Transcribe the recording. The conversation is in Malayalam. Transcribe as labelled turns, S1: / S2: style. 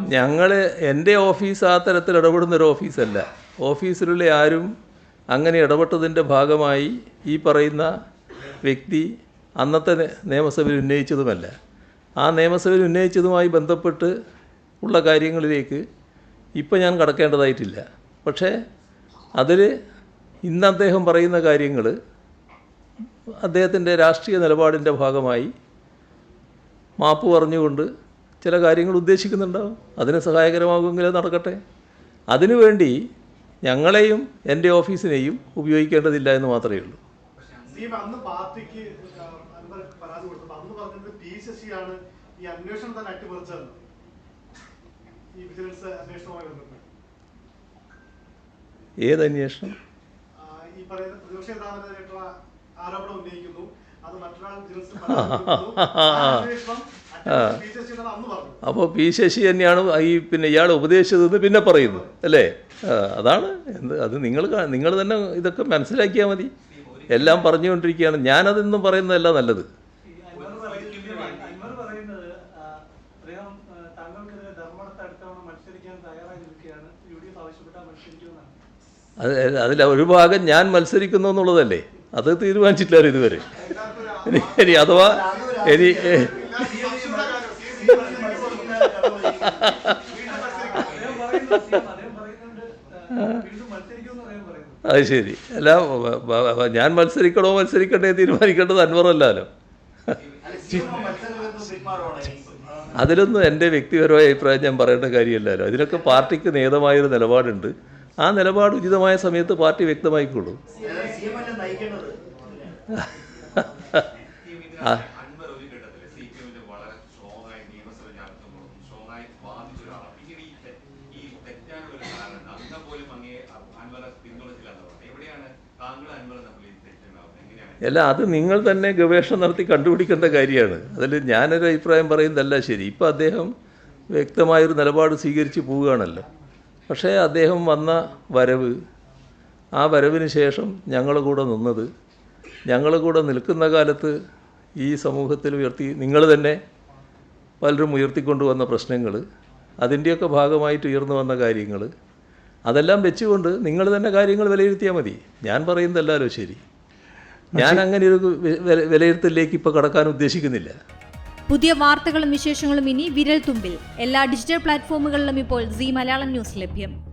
S1: ഞങ്ങൾ എന്റെ ഓഫീസ് ആ തരത്തിൽ ഇടപെടുന്ന ഒരു ഓഫീസല്ല. ഓഫീസിലുള്ള ആരും അങ്ങനെ ഇടപെട്ടതിന്റെ ഭാഗമായി ഈ പറയുന്ന വ്യക്തി അന്നത്തെ നിയമസഭയിൽ ഉന്നയിച്ചതുമല്ല. ആ നിയമസഭയിൽ ഉന്നയിച്ചതുമായി ബന്ധപ്പെട്ട് ഉള്ള കാര്യങ്ങളിലേക്ക് ഇപ്പം ഞാൻ കടക്കേണ്ടതായിട്ടില്ല. പക്ഷേ അതിൽ ഇന്ന് അദ്ദേഹം പറയുന്ന കാര്യങ്ങൾ അദ്ദേഹത്തിന്റെ രാഷ്ട്രീയ നിലപാടിന്റെ ഭാഗമായി മാപ്പ് പറഞ്ഞുകൊണ്ട് ചില കാര്യങ്ങൾ ഉദ്ദേശിക്കുന്നുണ്ടാവും. അതിന് സഹായകരമാകുമെങ്കിൽ നടക്കട്ടെ. അതിനുവേണ്ടി ഞങ്ങളെയും എന്റെ ഓഫീസിനെയും ഉപയോഗിക്കേണ്ടതില്ല എന്ന് മാത്രമേ ഉള്ളൂ. ഏത് അന്വേഷണം?
S2: ഈ പറയുന്ന പ്രതിപക്ഷ നേതാവിനെതിരായിട്ടുള്ള ആരോപണം ഉന്നയിക്കുന്നു. അത് മറ്റൊരാൾ അന്വേഷണം
S1: അപ്പോൾ പി ശശി തന്നെയാണ് ഈ പിന്നെ ഇയാൾ ഉപദേശിച്ചതെന്ന് പിന്നെ പറയുന്നു അല്ലേ? അതാണ് എന്ത് അത് നിങ്ങൾ നിങ്ങൾ തന്നെ ഇതൊക്കെ മനസ്സിലാക്കിയാൽ മതി. എല്ലാം പറഞ്ഞുകൊണ്ടിരിക്കുകയാണ്. ഞാനതെന്നും പറയുന്നതല്ല നല്ലത്. അത് അതിൽ ഒരു ഭാഗം ഞാൻ മത്സരിക്കുന്നു എന്നുള്ളതല്ലേ? അത് തീരുമാനിച്ചിട്ടില്ല ഇതുവരെ. ഇനി അഥവാ ഇനി
S3: അദ്ദേഹം പറയുന്നു അദ്ദേഹം പറയുന്നുണ്ട് ആ, വീണ്ടും മത്സരിക്കുമെന്ന് അദ്ദേഹം പറയുന്നു
S1: അത് ശരി. അല്ല ഞാൻ മത്സരിക്കണോ മത്സരിക്കണ്ടേ തീരുമാനിക്കേണ്ടത് അൻവറല്ലോ അതിലൊന്നും എന്റെ വ്യക്തിപരമായ അഭിപ്രായം ഞാൻ പറയേണ്ട കാര്യമല്ലല്ലോ അതിനൊക്കെ പാർട്ടിക്ക് നേതമായൊരു നിലപാടുണ്ട്. ആ നിലപാട് ഉചിതമായ സമയത്ത് പാർട്ടി വ്യക്തമായിക്കോളൂ. ആ.
S4: എവിടെയാണ് താങ്കൾ
S1: അല്ല അത് നിങ്ങൾ തന്നെ ഗവേഷണം നടത്തി കണ്ടുപിടിക്കേണ്ട കാര്യമാണ്. അതിൽ ഞാനൊരു അഭിപ്രായം പറയുന്നതല്ല ശരി. ഇപ്പോൾ അദ്ദേഹം വ്യക്തമായൊരു നിലപാട് സ്വീകരിച്ച് പോവുകയാണല്ലോ. പക്ഷേ അദ്ദേഹം വന്ന വരവ് ആ വരവിന് ശേഷം ഞങ്ങൾ കൂടെ നിന്നത് ഞങ്ങൾ കൂടെ നിൽക്കുന്ന കാലത്ത് ഈ സമൂഹത്തിൽ ഉയർത്തി നിങ്ങൾ തന്നെ പലരും ഉയർത്തിക്കൊണ്ടുവന്ന പ്രശ്നങ്ങൾ അതിന്റെയൊക്കെ ഭാഗമായിട്ട് ഉയർന്നു വന്ന കാര്യങ്ങൾ അതെല്ലാം വെച്ചുകൊണ്ട് നിങ്ങൾ തന്നെ കാര്യങ്ങൾ വിലയിരുത്തിയാൽ മതി. ഞാൻ പറയുന്നതല്ലോ ശരി. ഞാൻ അങ്ങനെ ഒരു വിലയിരുത്തലിലേക്ക് ഇപ്പോൾ കടക്കാൻ ഉദ്ദേശിക്കുന്നില്ല.
S5: പുതിയ വാർത്തകളും വിശേഷങ്ങളും ഇനി വിരൽ തുമ്പിൽ. എല്ലാ ഡിജിറ്റൽ പ്ലാറ്റ്ഫോമുകളിലും ഇപ്പോൾ സി മലയാളം ന്യൂസ് ലഭ്യം.